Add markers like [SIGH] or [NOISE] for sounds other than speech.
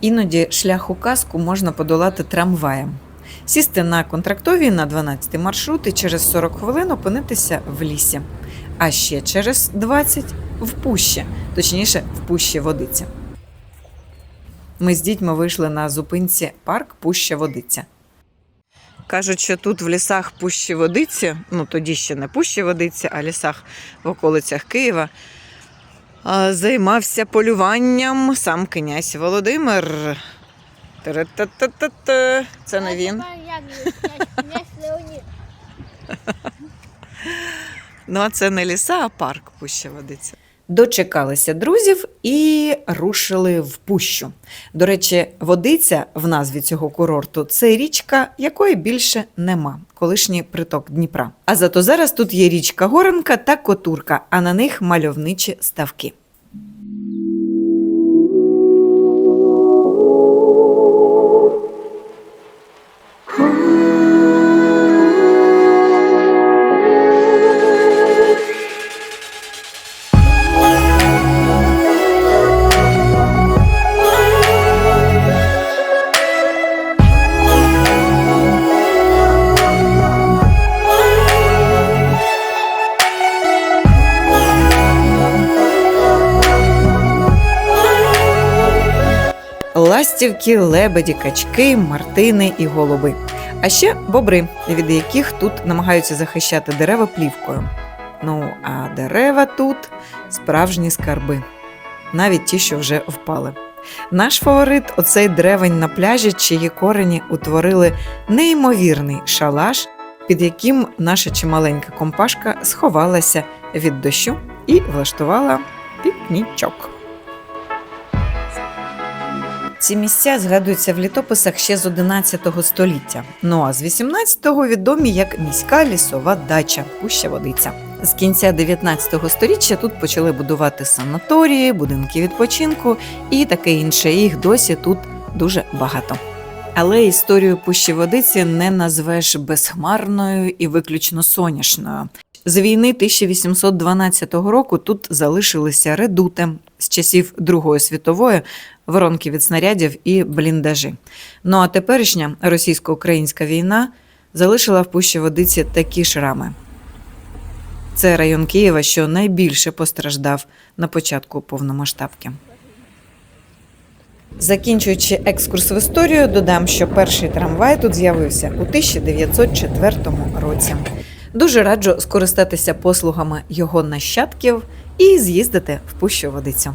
Іноді шлях у казку можна подолати трамваєм. Сісти на контрактовій на 12 маршрут і через 40 хвилин опинитися в лісі. А ще через 20 в пущі, точніше, в пущі водиця. Ми з дітьми вийшли на зупинці парк Пуща Водиця. Кажуть, що тут в лісах Пущі Водиці, ну тоді ще не Пущі Водиці, а лісах в околицях Києва, займався полюванням сам князь Володимир. Та-ра-та-та-та-та. Це не він. [LAUGHS] Ну, а це не ліса, а парк Пуща Водиця. Дочекалися друзів і рушили в пущу. До речі, водиця в назві цього курорту це річка, якої більше нема, колишній приток Дніпра. А зато зараз тут є річка Горенка та Котурка, а на них мальовничі ставки. Ластівки, лебеді, качки, мартини і голуби. А ще бобри, від яких тут намагаються захищати дерева плівкою. Ну, а дерева тут справжні скарби, навіть ті, що вже впали. Наш фаворит оцей древень на пляжі, чиї корені утворили неймовірний шалаш, під яким наша чималенька компашка сховалася від дощу і влаштувала пікнічок. Ці місця згадуються в літописах ще з 11 століття. Ну а з 18-го відомі як міська лісова дача Пуща Водиця. З кінця 19 століття тут почали будувати санаторії, будинки відпочинку і таке інше. Їх досі тут дуже багато. Але історію Пущі Водиці не назвеш безхмарною і виключно соняшною. З війни 1812 року тут залишилися редути з часів Другої світової, воронки від снарядів і бліндажі. Ну а теперішня російсько-українська війна залишила в Пущі Водиці такі шрами. Це район Києва, що найбільше постраждав на початку повномасштабки. Закінчуючи екскурс в історію, додам, що перший трамвай тут з'явився у 1904 році. Дуже раджу скористатися послугами його нащадків і з'їздити в Пущу Водицю.